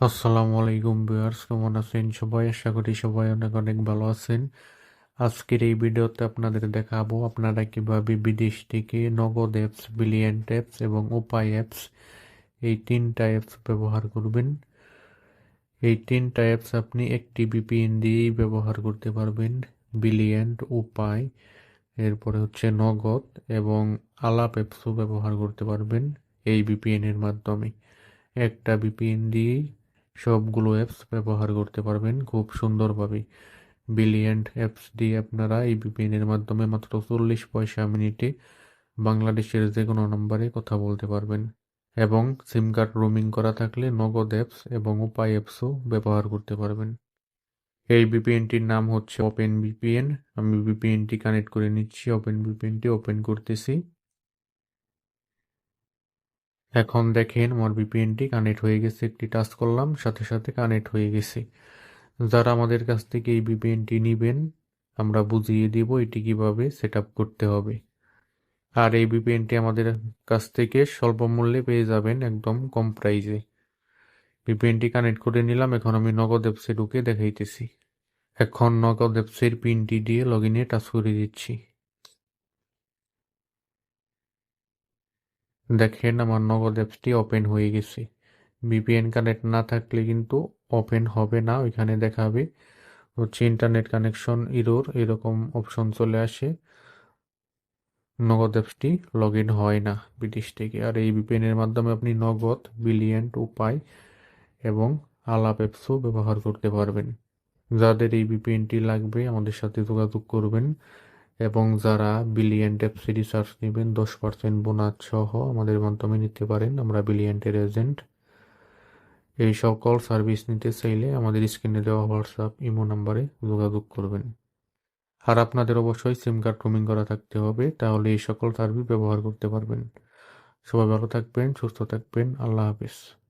আসসালামু আলাইকুম ভিউয়ার্স, কেমন আছেন সবাই? আশা করি সবাই অনেক অনেক ভালো আছেন। আজকের এই ভিডিওতে আপনাদের দেখাবো আপনারা কীভাবে বিদেশ থেকে নগদ অ্যাপস বিলিয়েন্ট অ্যাপস এবং উপায় অ্যাপস এই তিনটা অ্যাপস ব্যবহার করবেন। এই তিনটা অ্যাপস আপনি একটি বিপিএন দিয়েই ব্যবহার করতে পারবেন। বিলিয়েন্ট উপায় এরপরে হচ্ছে নগদ এবং আলাপ অ্যাপসও ব্যবহার করতে পারবেন এই বিপিএন এর মাধ্যমে। একটা বিপিএন দিয়েই সবগুলো অ্যাপস ব্যবহার করতে পারবেন খুব সুন্দরভাবে। বিলিয়েন্ট অ্যাপস দিয়ে আপনারা এই বিপিএনের মাধ্যমে মাত্র চল্লিশ পয়সা মিনিটে বাংলাদেশের যে কোনো নম্বরে কথা বলতে পারবেন। এবং সিম কার্ড রোমিং করা থাকলে নগদ অ্যাপস এবং উপায় অ্যাপসও ব্যবহার করতে পারবেন। এই বিপিএনটির নাম হচ্ছে ওপেন বিপিএন আমি বিপিএনটি কানেক্ট করে নিচ্ছি। ওপেন ভিপিএনটি ওপেন করতেছি। এখন দেখেন আমার ভিপিএনটি কানেক্ট হয়ে গেছে, একটি টাচ করলাম, সাথে সাথে কানেক্ট হয়ে গেছে। যারা আমাদের কাছ থেকে এই ভিপিএনটি নেবেন, আমরা বুঝিয়ে দিব এটি কীভাবে সেট করতে হবে। আর এই ভিপিএনটি আমাদের কাছ থেকে স্বল্প মূল্যে পেয়ে যাবেন একদম কম প্রাইজে ভিপিএনটি কানেক্ট করে নিলাম, এখন আমি নগদ অ্যাপসে ঢুকে দেখাইতেছি। এখন নগদ অ্যাপসের পিনটি দিয়ে লগ ইনে টাচ করে দিচ্ছি। দেখেন আমার নগদ অ্যাপসটি ওপেন হয়ে গেছে। ভিপিএন কানেক্ট না থাকলে কিন্তু ওপেন হবে না, ওইখানে দেখাবে। হচ্ছে ইন্টারনেট কানেকশন ইরোর এরকম অপশন চলে আসে। নগদ অ্যাপসটি লগ ইন হয় না বিদেশ থেকে। আর এই ভিপিএনের মাধ্যমে আপনি নগদ বিলিয়েন্ট উপায় এবং আলাপ অ্যাপসও ব্যবহার করতে পারবেন। যাদের এই ভিপিএনটি লাগবে, আমাদের সাথে যোগাযোগ করবেন। এবং যারা বিলিয়েন্ট অ্যাপসে রিসার্চ নেবেন, দশ পার্সেন্ট বোনাস সহ আমাদের মাধ্যমে নিতে পারেন আমরা বিলিয়েন্টের এজেন্ট এই সকল সার্ভিস নিতে চাইলে আমাদের স্ক্রিনে দেওয়া হোয়াটসঅ্যাপ ইমো নাম্বারে যোগাযোগ করবেন। আর আপনাদের অবশ্যই সিম কার্ড রোমিং করা থাকতে হবে, তাহলে এই সকল সার্ভিস ব্যবহার করতে পারবেন। সবাই ভালো থাকবেন, সুস্থ থাকবেন, আল্লাহ হাফিজ।